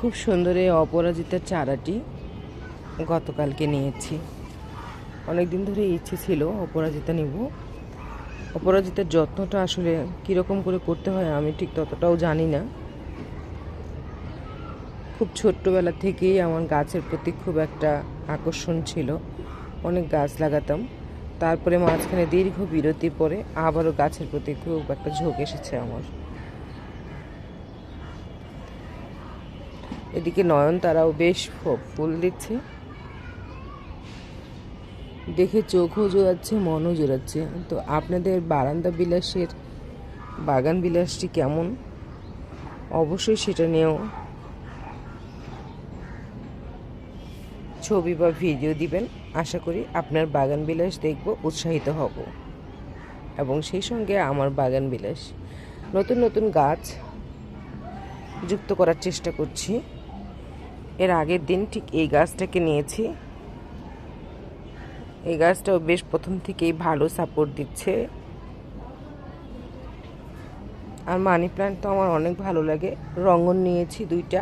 খুব সুন্দর এই অপরাজিতার চারাটি গতকালকে নিয়েছি। অনেক দিন ধরে ইচ্ছে ছিল অপরাজিতা নিব। অপরাজিতার যত্নটা আসলে কীরকম করে করতে হয় আমি ঠিক ততটাও জানি না। খুব ছোট্টবেলা থেকেই আমার গাছের প্রতি খুব একটা আকর্ষণ ছিল। অনেক গাছ লাগাতাম। তারপরে মাঝখানে দীর্ঘ বিরতির পরে আবারও গাছের প্রতি খুব একটা ঝোঁক এসেছে আমার। এদিকে নয়নতারাও বেশ ফুল দিচ্ছে। দেখে চোখও জোড়াচ্ছে, মনও জোড়াচ্ছে। তো আপনাদের বারান্দা বিলাসের বাগান বিলাসটি কেমন? অবশ্যই সেটা নিয়েও ছবি বা ভিডিও দিবেন। আশা করি আপনার বাগান বিলাস দেখব, উৎসাহিত হব। এবং সেই সঙ্গে আমার বাগান বিলাস। নতুন নতুন গাছ যুক্ত করার চেষ্টা করছি। এর আগের দিন ঠিক এই গাছটাকে নিয়েছি। এই গাছটাও বেশ প্রথম থেকেই ভালো সাপোর্ট দিচ্ছে। আর মানি প্ল্যান্ট তো আমার অনেক ভালো লাগে। রঙন নিয়েছি দুইটা।